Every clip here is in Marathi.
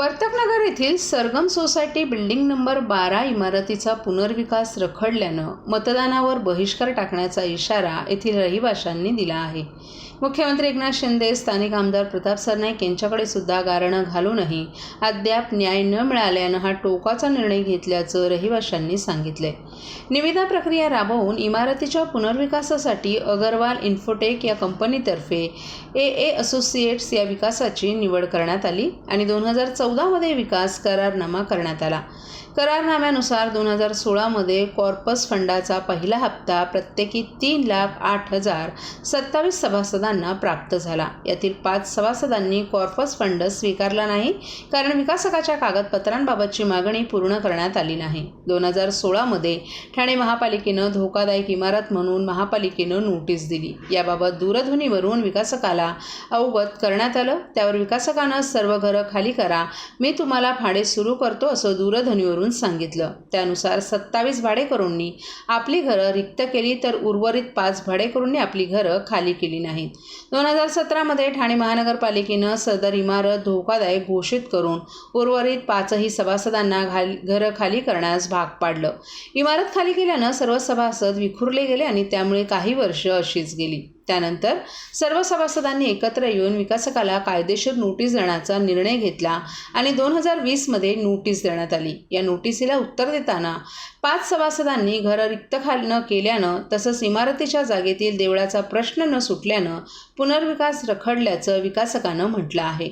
वर्तकनगर येथील सरगम सोसायटी बिल्डिंग नंबर बारा इमारतीचा पुनर्विकास रखडल्यानं मतदानावर बहिष्कार टाकण्याचा इशारा येथील रहिवाशांनी दिला आहे. मुख्यमंत्री एकनाथ शिंदे स्थानिक आमदार प्रताप सरनाईक यांच्याकडे सुद्धा गारणं घालूनही अद्याप न्याय न मिळाल्यानं हा टोकाचा निर्णय घेतल्याचं रहिवाशांनी सांगितले निविदा प्रक्रिया राबवून इमारतीच्या पुनर्विकासासाठी अगरवाल इन्फोटेक या कंपनीतर्फे ए ए असोसिएट्स या विकासाची निवड करण्यात आली आणि दोन हजार चौदामध्ये विकास करारनामा करण्यात आला. करारनाम्यानुसार दोन हजार सोळामध्ये कॉर्पस फंडाचा पहिला हप्ता प्रत्येकी तीन लाख आठ हजार सत्तावीस सभासदांना प्राप्त झाला. यातील पाच सभासदांनी कॉर्पस फंड स्वीकारला नाही कारण विकासकाच्या कागदपत्रांबाबतची मागणी पूर्ण करण्यात आली नाही. दोन हजार सोळामध्ये ठाणे महापालिकेनं धोकादायक इमारत म्हणून महापालिकेनं नोटीस दिली. याबाबत दूरध्वनीवरून विकासकाला अवगत करण्यात आलं. त्यावर विकासकानं सर्व घरं खाली करा मी तुम्हाला भाडे सुरू करतो असं दूरध्वनीवरून सांगितलं. त्यानुसार सत्तावीस भाडेकरूंनी आपली घरं रिक्त केली तर उर्वरित पाच भाडेकरूंनी आपली घरं खाली केली नाहीत. दोन हजार सतरामध्ये ठाणे महानगरपालिकेनं सदर इमारत धोकादायक घोषित करून उर्वरित पाचही सभासदांना घाल घरं खाली करण्यास भाग पाडलं. इमारत खाली केल्यानं सर्व सभासद विखुरले गेले आणि त्यामुळे काही वर्ष अशीच गेली. त्यानंतर सर्व सभासदांनी एकत्र येऊन विकासकाला कायदेशीर नोटीस देण्याचा निर्णय घेतला आणि दोन हजार वीसमध्ये नोटीस देण्यात आली. या नोटिसीला उत्तर देताना पाच सभासदांनी घरं रिक्त खाल न केल्यानं तसंच इमारतीच्या जागेतील देवळाचा प्रश्न न सुटल्यानं पुनर्विकास रखडल्याचं विकासकानं म्हटलं आहे.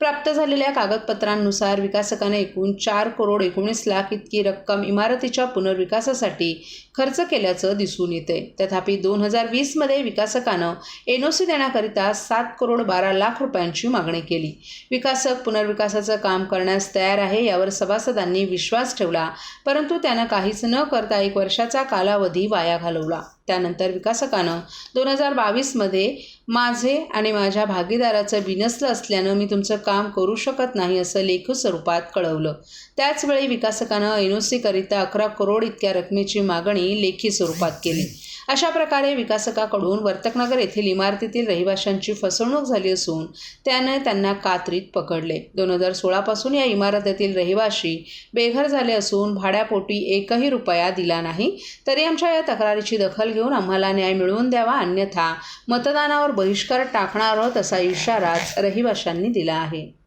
प्राप्त झालेल्या कागदपत्रांनुसार विकासकाने एकूण चार करोड एकोणीस लाख इतकी रक्कम इमारतीच्या पुनर्विकासासाठी खर्च केल्याचं दिसून येते तथापि दोन हजार वीसमध्ये विकासकानं एन ओ सी देण्याकरिता सात करोड बारा लाख रुपयांची मागणी केली. विकासक पुनर्विकासाचं काम करण्यास तयार आहे यावर सभासदांनी विश्वास ठेवला परंतु त्यानं काहीच न करता एक वर्षाचा कालावधी वाया घालवला. त्यानंतर विकासकानं दोन हजार बावीसमध्ये माझे आणि माझ्या भागीदाराचं बिनसलं असल्यानं मी तुमचं काम करू शकत नाही असं लेखू स्वरूपात कळवलं. त्याचवेळी विकासकानं एन ओ सीकरिता अकरा करोड इतक्या रकमेची मागणी लेखी स्वरूपात केली. अशा प्रकारे विकासकाकडून वर्तकनगर येथील इमारतीतील रहिवाशांची फसवणूक झाली असून त्याने त्यांना कात्रीत पकडले. दोन हजार सोळापासून या इमारतीतील रहिवाशी बेघर झाले असून भाड्यापोटी एकही रुपया दिला नाही. तरी आमच्या या तक्रारीची दखल घेऊन आम्हाला न्याय मिळवून द्यावा अन्यथा मतदानावर बहिष्कार टाकणार आहोत असा इशाराच रहिवाशांनी दिला आहे.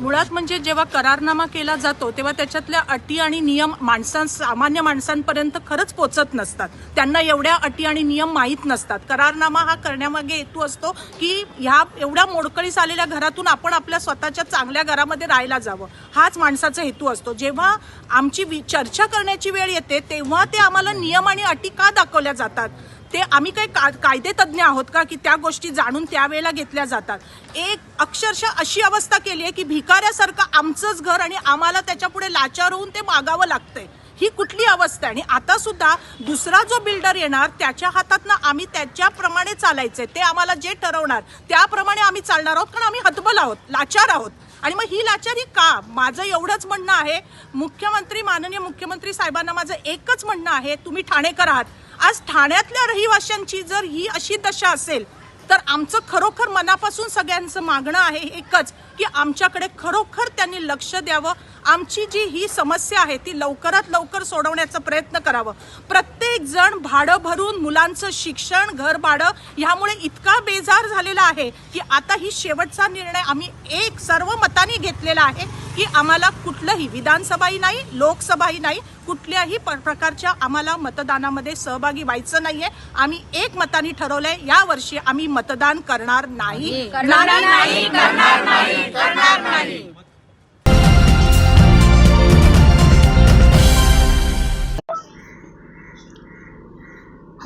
मुळात म्हणजे जेव्हा करारनामा केला जातो तेव्हा त्याच्यातल्या अटी आणि नियम माणसां सामान्य माणसांपर्यंत खरंच पोचत नसतात. त्यांना एवढ्या अटी आणि नियम माहीत नसतात. करारनामा हा करण्यामागे हेतू असतो की ह्या एवढ्या मोडकळीस आलेल्या घरातून आपण आपल्या स्वतःच्या चांगल्या घरामध्ये राहायला जावं. हाच माणसाचा हेतू असतो. जेव्हा आमची वि- चर्चा करण्याची वेळ येते तेव्हा ते आम्हाला नियम आणि अटी का दाखवल्या जातात? ते आम्ही काही का कायदे तज्ज्ञ आहोत का की त्या गोष्टी जाणून त्यावेळेला घेतल्या जातात. एक अक्षरशः अशी अवस्था केली आहे की भिकाऱ्यासारखं आमचंच घर आणि आम्हाला त्याच्यापुढे लाचार होऊन ते मागावं लागतंय. ही कुठली अवस्था आहे? आणि आता सुद्धा दुसरा जो बिल्डर येणार त्याच्या हातातनं आम्ही त्याच्याप्रमाणे चालायचंय. ते आम्हाला जे ठरवणार त्याप्रमाणे आम्ही चालणार आहोत. कारण आम्ही हतबल आहोत लाचार आहोत. आणि मग ही लाचारी का? माझं एवढंच म्हणणं आहे. मुख्यमंत्री माननीय मुख्यमंत्री साहेबांना माझं एकच म्हणणं आहे तुम्ही ठाणेकर आहात. आज ठाण्यातल्या रहिवाशांची जर ही अशी दशा असेल तर आमचं खरोखर मनापासून सगळ्यांचं मागणं आहे एकच की आमच्याकडे खरोखर त्यांनी लक्ष द्यावं. आमची जी ही समस्या आहे ती लवकरात लवकर सोडवण्याचा प्रयत्न करावं. प्रत्येक जण भाडं भरून मुलांचं शिक्षण घर भाडं ह्यामुळे इतका बेजार झालेला आहे की आता ही शेवटचा निर्णय आम्ही एक सर्व मताने घेतलेला आहे की आम्हाला कुठलंही विधानसभाही नाही लोकसभाही नाही कुठल्याही प्रकारच्या आम्हाला मतदानामध्ये सहभागी व्हायचं नाहीये. आम्ही एक मताने ठरवलंय या वर्षी आम्ही मतदान करणार नाही. करणार नाही करणार नाही करणार नाही.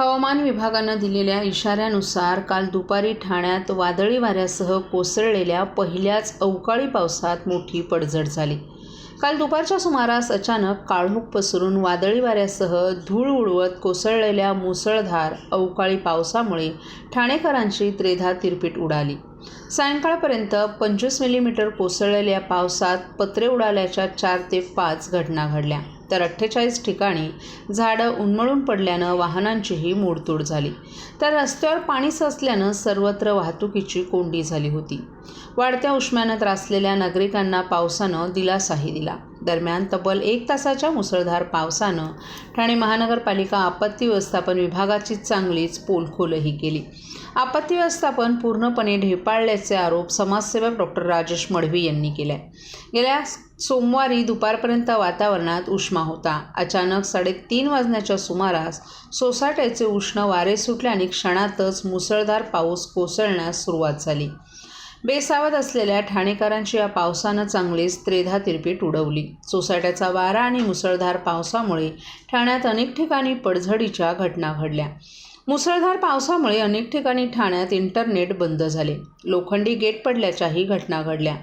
हवामान विभागानं दिलेल्या इशाऱ्यानुसार काल दुपारी ठाण्यात वादळी वाऱ्यासह कोसळलेल्या पहिल्याच अवकाळी पावसात मोठी पडझड झाली. काल दुपारच्या सुमारास अचानक काळोख पसरून वादळी वाऱ्यासह धूळ उडवत कोसळलेल्या मुसळधार अवकाळी पावसामुळे ठाणेकरांची त्रेधा तिरपीट उडाली. सायंकाळपर्यंत पंचवीस मिलीमीटर कोसळलेल्या पावसात पत्रे उडाल्याच्या चार ते पाच घटना घडल्या. तर अठ्ठेचाळीस ठिकाणी झाडं उन्मळून पडल्यानं वाहनांचीही मोडतोड झाली. तर रस्त्यावर पाणी साचल्यानं सर्वत्र वाहतुकीची कोंडी झाली होती. वाढत्या उष्म्यानं त्रासलेल्या नागरिकांना पावसानं दिलासाही दिला. दरम्यान तब्बल एक तासाच्या मुसळधार पावसानं ठाणे महानगरपालिका आपत्ती व्यवस्थापन विभागाची चांगलीच पोलखोलही केली. आपत्ती व्यवस्थापन पूर्णपणे ढेपाळल्याचे आरोप समाजसेवक डॉक्टर राजेश मढवी यांनी केले. गेल्या सोमवारी दुपारपर्यंत वातावरणात उष्मा होता. अचानक साडेतीन वाजण्याच्या सुमारास सोसाट्याचे उष्ण वारे सुटले आणि क्षणातच मुसळधार पाऊस कोसळण्यास सुरुवात झाली. बेसावध असलेल्या ठाणेकरांची या पावसानं चांगलीच त्रेधा तिरपीट उडवली. सोसाट्याचा वारा आणि मुसळधार पावसामुळे ठाण्यात अनेक ठिकाणी पडझडीच्या घटना घडल्या. मुसळधार पावसामुळे अनेक ठिकाणी ठाण्यात इंटरनेट बंद झाले. लोखंडी गेट पडल्याच्याही घटना घडल्या.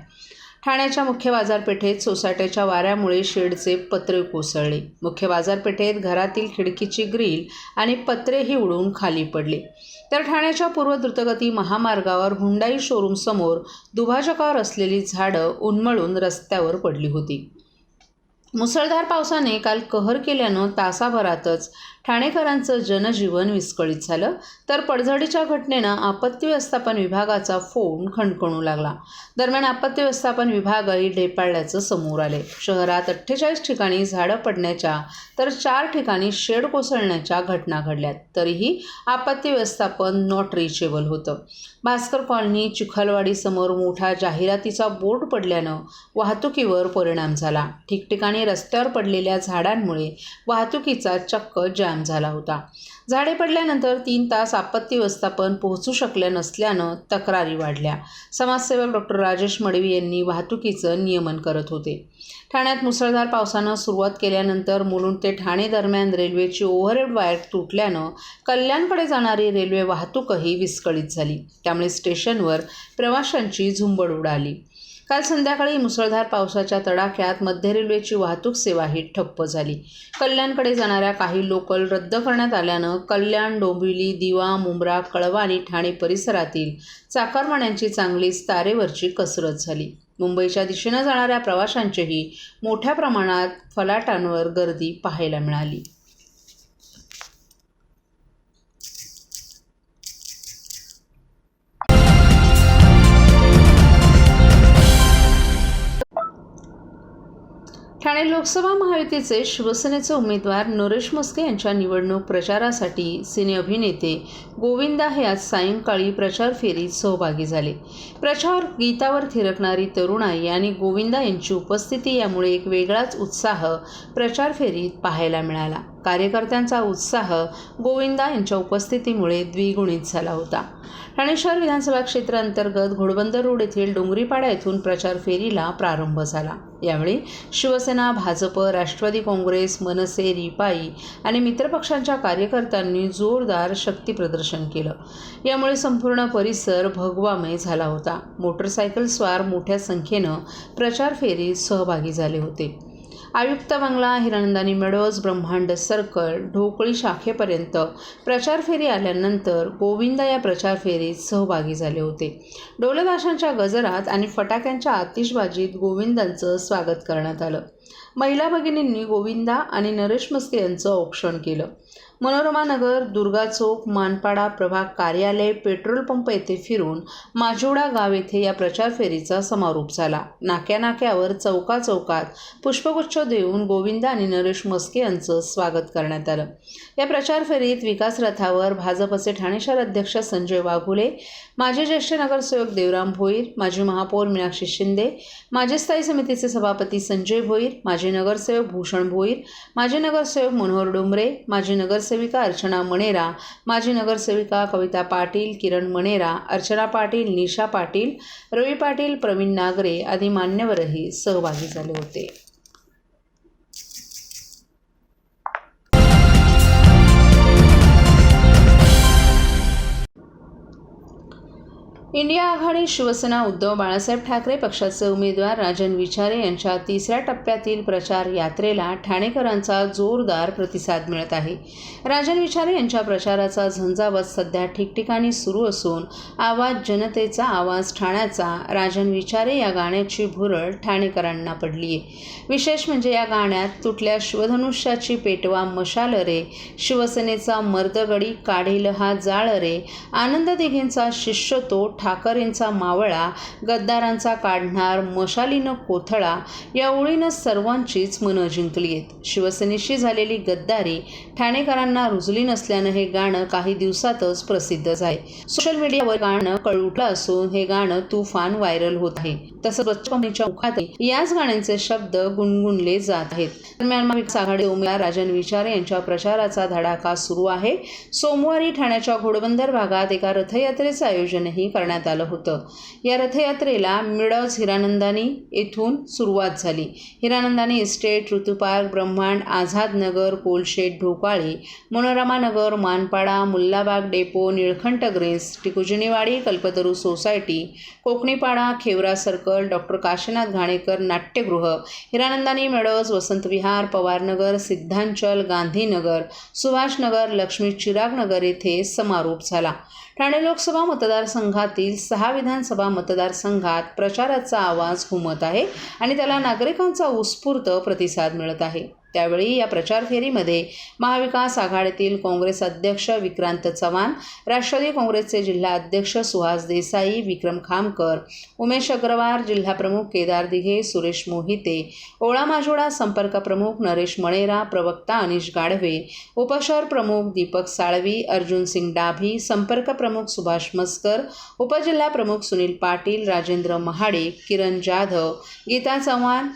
ठाण्याच्या मुख्य बाजारपेठेत सोसाट्याच्या वाऱ्यामुळे शेडचे पत्रे कोसळले. मुख्य बाजारपेठेत घरातील खिडकीची ग्रिल आणि पत्रेही उडून खाली पडले. तर ठाण्याच्या पूर्व द्रुतगती महामार्गावर हुंडाई शोरूम समोर दुभाजकावर असलेली झाडं उन्मळून रस्त्यावर पडली होती. मुसळधार पावसाने काल कहर केल्यानं तासाभरातच ठाणेकरांचं जनजीवन विस्कळीत झालं तर पडझडीच्या घटनेनं आपत्ती व्यवस्थापन विभागाचा फोन खणखणू लागला. दरम्यान आपत्ती व्यवस्थापन विभागही ढेपाळल्याचं समोर आले. शहरात अठ्ठेचाळीस ठिकाणी झाडं पडण्याच्या तर चार ठिकाणी शेड कोसळण्याच्या घटना घडल्यात. तरीही आपत्ती व्यवस्थापन नॉट रिचेबल होतं. भास्कर कॉलनी चिखलवाडीसमोर मोठा जाहिरातीचा बोर्ड पडल्यानं वाहतुकीवर परिणाम झाला. ठिकठिकाणी रस्त्यावर पडलेल्या झाडांमुळे वाहतुकीचा चक्क जाम झाला होता. झाडे पडल्यानंतर तीन तास आपत्ती व्यवस्थापन पोहोचू शकले नसल्यानं तक्रारी वाढल्या. समाजसेवक डॉक्टर राजेश मडवी यांनी वाहतुकीचं नियमन करत होते. ठाण्यात मुसळधार पावसानं सुरुवात केल्यानंतर मुलुंड ते ठाणे दरम्यान रेल्वेची ओव्हरहेड वायर तुटल्यानं कल्याणकडे जाणारी रेल्वे वाहतूकही विस्कळीत झाली. त्यामुळे स्टेशनवर प्रवाशांची झुंबड उडाली. काल संध्याकाळी मुसळधार पावसाच्या तडाख्यात मध्य रेल्वेची वाहतूक सेवाही ठप्प झाली. कल्याणकडे जाणाऱ्या काही लोकल रद्द करण्यात आल्यानं कल्याण डोंबिवली दिवा मुंब्रा कळवा आणि ठाणे परिसरातील चाकरमान्यांची चांगलीच तारेवरची कसरत झाली. मुंबईच्या दिशेनं जाणाऱ्या प्रवाशांचीही मोठ्या प्रमाणात फलाटांवर गर्दी पाहायला मिळाली. ठाणे लोकसभा महायुतीचे शिवसेनेचे उमेदवार नरेश मस्के यांच्या निवडणूक प्रचारासाठी सिने अभिनेते गोविंदा हे आज सायंकाळी प्रचार फेरीत सहभागी झाले. प्रचार गीतावर थिरकणारी तरुणाई आणि गोविंदा यांची उपस्थिती यामुळे एक वेगळाच उत्साह प्रचार फेरीत पाहायला मिळाला. कार्यकर्त्यांचा उत्साह गोविंदा यांच्या उपस्थितीमुळे द्विगुणित झाला होता. ठाणे शहर विधानसभा क्षेत्रांतर्गत घोडबंदर रोड येथील डोंगरीपाडा येथून प्रचार फेरीला प्रारंभ झाला. यावेळी शिवसेना भाजप राष्ट्रवादी काँग्रेस मनसे रिपाई आणि मित्रपक्षांच्या कार्यकर्त्यांनी जोरदार शक्तीप्रदर्शन केलं. यामुळे संपूर्ण परिसर भगवामय झाला होता. मोटरसायकल स्वार मोठ्या संख्येनं प्रचार फेरीत सहभागी झाले होते. आयुक्त बंगला हिरणंदानी मेडोज ब्रह्मांड सर्कल ढोकळी शाखेपर्यंत प्रचार फेरी आल्यानंतर गोविंदा या प्रचार फेरीत सहभागी झाले होते. डोलदाशांच्या गजरात आणि फटाक्यांच्या आतिषबाजीत गोविंदांचं स्वागत करण्यात आलं. महिला भगिनींनी गोविंदा आणि नरेश मस्के यांचं औक्षण केलं. मनोरमा नगर दुर्गा चौक मानपाडा प्रभाग कार्यालय पेट्रोल पंप येथे फिरून माजोडा गाव येथे या प्रचार फेरीचा समारोप झाला. नाक्या नाक्यावर चौका चौकात पुष्पगुच्छ देऊन गोविंदा आणि नरेश मस्के यांचं स्वागत करण्यात आलं. या प्रचार फेरीत विकास रथावर भाजपचे ठाणे शहर अध्यक्ष संजय वाघुले माजी ज्येष्ठ नगरसेवक देवराम भोईर माजी महापौर मीनाक्षी शिंदे माजी स्थायी समितीचे सभापती संजय भोईर माजी नगरसेवक भूषण भोईर माजी नगरसेवक मनोहर डोंबरे माजी नगर नगरसेविका अर्चना मणेरा माजी नगरसेविका कविता पाटील किरण मणेरा अर्चना पाटील निशा पाटील रवी पाटील प्रवीण नागरे आदी मान्यवरही सहभागी झाले होते. इंडिया आघाडी शिवसेना उद्धव बाळासाहेब ठाकरे पक्षाचे उमेदवार राजन विचारे यांच्या तिसऱ्या टप्प्यातील प्रचार यात्रेला ठाणेकरांचा जोरदार प्रतिसाद मिळत आहे. राजन विचारे यांच्या प्रचाराचा झंझावत सध्या ठिकठिकाणी सुरू असून आवाज जनतेचा आवाज ठाण्याचा राजन विचारे या गाण्याची भुरळ ठाणेकरांना पडली आहे विशेष म्हणजे या गाण्यात तुटल्या शिवधनुष्याची पेटवा मशाल रे शिवसेनेचा मर्दगडी काढील हा जाळ रे आनंद दिघेंचा शिष्य तो ठाकरेंचा मावळा गद्दारांचा काढणार मशालीनं कोथळा या ओळीनं सर्वांचीच मनं जिंकली आहेत. शिवसेनेशी झालेली गद्दारी ठाणेकरांना रुजली नसल्यानं हे गाणं काही दिवसातच प्रसिद्ध झाले. सोशल मीडियावर गाणं कळुटलं असून हे गाणं तुफान व्हायरल होत आहे. तसंच बच्चू मुखातही याच गाण्यांचे शब्द गुणगुणले जात आहेत. दरम्यान महाविकास आघाडी उमेदवार राजन विचारे यांच्या प्रचाराचा धडाका सुरू आहे. सोमवारी ठाण्याच्या घोडबंदर भागात एका रथयात्रेचं आयोजनही करण्यात आलं होतं. या रथयात्रेला मिडज हिरानंदानी येथून सुरुवात झाली. Hiranandani estate ऋतुपार्क Brahmand Azad Nagar Kolshet Dhokale Manorama Nagar Manpada Mullabagh depot Nilkanth Grace Tikujiniwadi Kalpataru society Kokanipada Khewra circle doctor Kashinath Ghanekar नाट्यगृह हिरानंदानी मेडोज वसंत विहार पवारनगर सिद्धांचल गांधीनगर सुभाषनगर लक्ष्मी चिरागनगर येथे समारोप झाला. ठाणे लोकसभा मतदारसंघात मतदारसंघातील सहा विधानसभा मतदारसंघात प्रचाराचा आवाज घुमत आहे आणि त्याला नागरिकांचा उत्स्फूर्त प्रतिसाद मिळत आहे. त्यावेळी या प्रचार फेरीमध्ये महाविकास आघाडीतील काँग्रेस अध्यक्ष विक्रांत चव्हाण राष्ट्रवादी काँग्रेसचे जिल्हा अध्यक्ष सुहास देसाई विक्रम खामकर उमेश अग्रवाल जिल्हाप्रमुख केदार दिघे सुरेश मोहिते ओळा माजोडा संपर्क प्रमुख नरेश मणेरा प्रवक्ता अनिश गाढवे उपशहर प्रमुख दीपक साळवी अर्जुन सिंग डाभी संपर्क प्रमुख सुभाष मस्कर उपजिल्हा प्रमुख सुनील पाटील राजेंद्र महाडे किरण जाधव गीता चव्हाण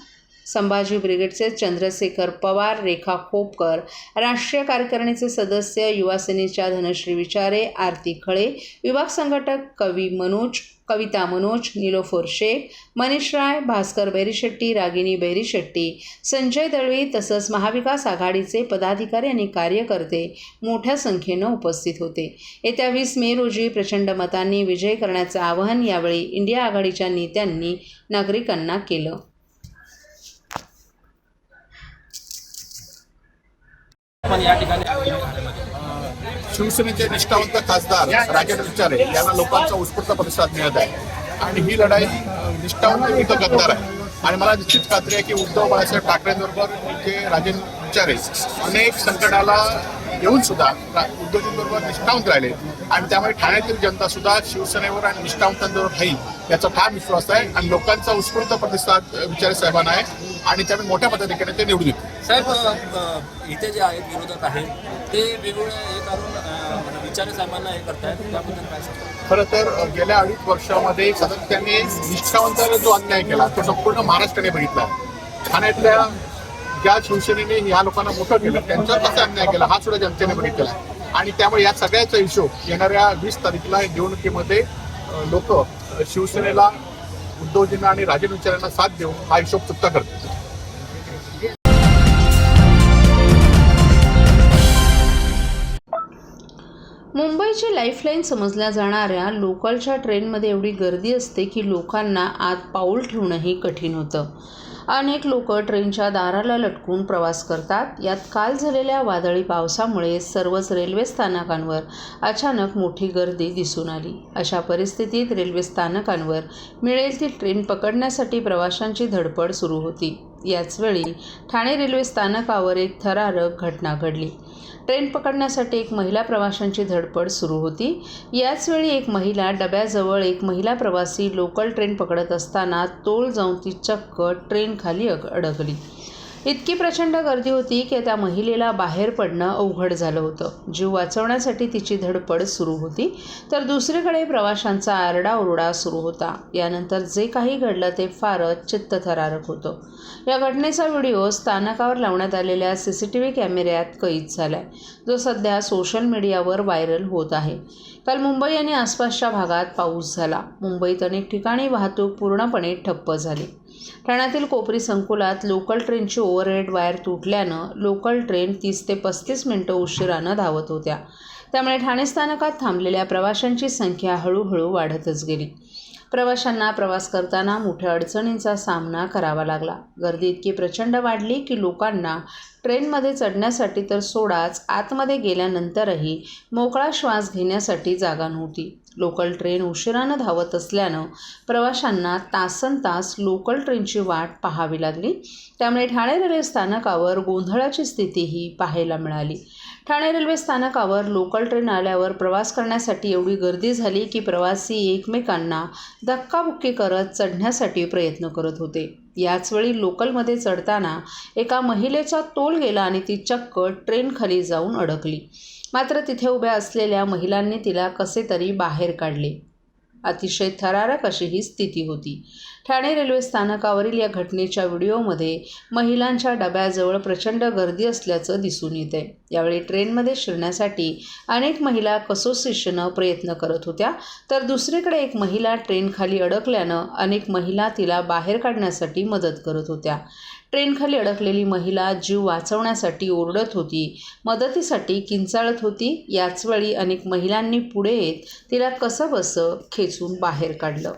संभाजी ब्रिगेडचे चंद्रशेखर पवार रेखा खोपकर राष्ट्रीय कार्यकारिणीचे सदस्य युवासेनेच्या धनश्री विचारे आरती खळे विभाग संघटक कवी मनोज कविता मनोज निलोफोर शेख मनीष राय भास्कर बैरीशेट्टी रागिनी बैरीशेट्टी संजय दळवी तसंच महाविकास आघाडीचे पदाधिकारी आणि कार्यकर्ते मोठ्या संख्येनं उपस्थित होते. येत्या वीस मे रोजी प्रचंड मतांनी विजय करण्याचं आवाहन यावेळी इंडिया आघाडीच्या नेत्यांनी नागरिकांना केलं. पण या ठिकाणी शिवसेनेचे निष्ठावंत खासदार राजेंद्र विचारे यांना लोकांचा उत्स्फूर्त प्रतिसाद मिळत आहे. आणि ही लढाई निष्ठावंत विरुद्ध गद्दार आहे. आणि मला निश्चित खात्री आहे की उद्धव बाळासाहेब ठाकरेंबरोबर जे राजेंद्र विचारे अनेक संकटाला येऊन सुद्धा रा- उद्धवजींबरोबर निष्ठावंत राहिले. आणि त्यामुळे ठाण्यातील जनता सुद्धा शिवसेनेवर आणि निष्ठावंतांबरोबर राहील याचा ठाम विश्वास आहे. आणि लोकांचा उत्स्फूर्त प्रतिसाद विचारे साहेबांना आहे. आणि त्यामुळे मोठ्या पद्धतीने ते निवडून येतील. साहेब इथे जे आहेत विरोधक आहेत ते वेगवेगळे हे करून विचारे साहेबांना हे करतायत. त्याबद्दल काय खरं तर गेल्या अडीच वर्षामध्ये सातत्याने निष्ठावंतांना जो अन्याय केला तो संपूर्ण महाराष्ट्राने बघितला. ठाण्यातल्या ज्या शिवसेनेने ह्या लोकांना मोठं केलं त्यांच्यावर कसा अन्याय केला हा सुद्धा जनतेने बघितलेला आहे. आणि त्यामुळे या सगळ्याचा हिशोब येणाऱ्या वीस तारखेला निवडणुकीमध्ये लोक शिवसेनेला उद्धवजींना आणि राजन विचारांना साथ देऊन हा हिशोब चुकता करतील. मुंबईची लाईफलाईन समजल्या जाणाऱ्या लोकलच्या ट्रेनमध्ये एवढी गर्दी असते की लोकांना आत पाऊल ठेवणंही कठीण होतं. अनेक लोक ट्रेनच्या दाराला लटकून प्रवास करतात. यात काल झालेल्या वादळी पावसामुळे सर्वच रेल्वे स्थानकांवर अचानक मोठी गर्दी दिसून आली. अशा परिस्थितीत रेल्वे स्थानकांवर मिळेल ती ट्रेन पकडण्यासाठी प्रवाशांची धडपड सुरू होती. याचवेळी ठाणे रेल्वे स्थानकावर एक थरारक घटना घडली. ट्रेन पकडण्यासाठी एक महिला प्रवाशांची धडपड सुरू होती. याचवेळी एक महिला डब्याजवळ एक महिला प्रवासी लोकल ट्रेन पकडत असताना तोल जाऊन ती चक्क ट्रेनखाली अग अडकली. इतकी प्रचंड गर्दी होती की त्या महिलेला बाहेर पडणं अवघड झालं होतं. जीव वाचवण्यासाठी तिची धडपड सुरू होती तर दुसरीकडे प्रवाशांचा आरडाओरडा सुरू होता. यानंतर जे काही घडलं ते फारच चित्तथरारक होतं. या घटनेचा व्हिडिओ स्थानकावर लावण्यात आलेल्या सी सी टी व्ही कॅमेऱ्यात कैद झाला आहे जो सध्या सोशल मीडियावर व्हायरल होत आहे. काल मुंबई आणि आसपासच्या भागात पाऊस झाला. मुंबईत अनेक ठिकाणी वाहतूक पूर्णपणे ठप्प झाली. ठाण्यातील कोपरी संकुलात लोकल ट्रेनची ओव्हरहेड वायर तुटल्यानं लोकल ट्रेन तीस ते पस्तीस मिनटं उशिरानं धावत होत्या. त्यामुळे ठाणे स्थानकात थांबलेल्या प्रवाशांची संख्या हळूहळू वाढतच गेली. प्रवाशांना प्रवास करताना मोठ्या अडचणींचा सामना करावा लागला. गर्दी इतकी प्रचंड वाढली की लोकांना ट्रेनमध्ये चढण्यासाठी तर सोडाच आतमध्ये गेल्यानंतरही मोकळा श्वास घेण्यासाठी जागा नव्हती. लोकल ट्रेन उशिरानं धावत असल्यानं प्रवाशांना तासन तास लोकल ट्रेनची वाट पाहावी लागली. त्यामुळे ठाणे रेल्वे स्थानकावर गोंधळाची स्थितीही पाहायला मिळाली. ठाणे रेल्वे स्थानकावर लोकल ट्रेन आल्यावर प्रवास करण्यासाठी एवढी गर्दी झाली की प्रवासी एकमेकांना धक्काबुक्की करत चढण्यासाठी प्रयत्न करत होते. याचवेळी लोकलमध्ये चढताना एका महिलेचा तोल गेला आणि ती चक्क ट्रेन खाली जाऊन अडकली. मात्र तिथे उभ्या असलेल्या महिलांनी तिला कसे तरी बाहेर काढले. अतिशय थरारक अशी ही स्थिती होती. ठाणे रेल्वे स्थानकावरील या घटनेच्या व्हिडिओमध्ये महिलांच्या डब्याजवळ प्रचंड गर्दी असल्याचं दिसून येते यावेळी ट्रेनमध्ये शिरण्यासाठी अनेक महिला कसोसिएशनं प्रयत्न करत होत्या तर दुसरीकडे एक महिला ट्रेनखाली अडकल्यानं अनेक महिला तिला बाहेर काढण्यासाठी मदत करत होत्या. ट्रेनखाली अडकलेली महिला जीव वाचवण्यासाठी ओरडत होती मदतीसाठी किंचाळत होती. याचवेळी अनेक महिलांनी पुढे येत तिला कसं बसं खेचून बाहेर काढलं.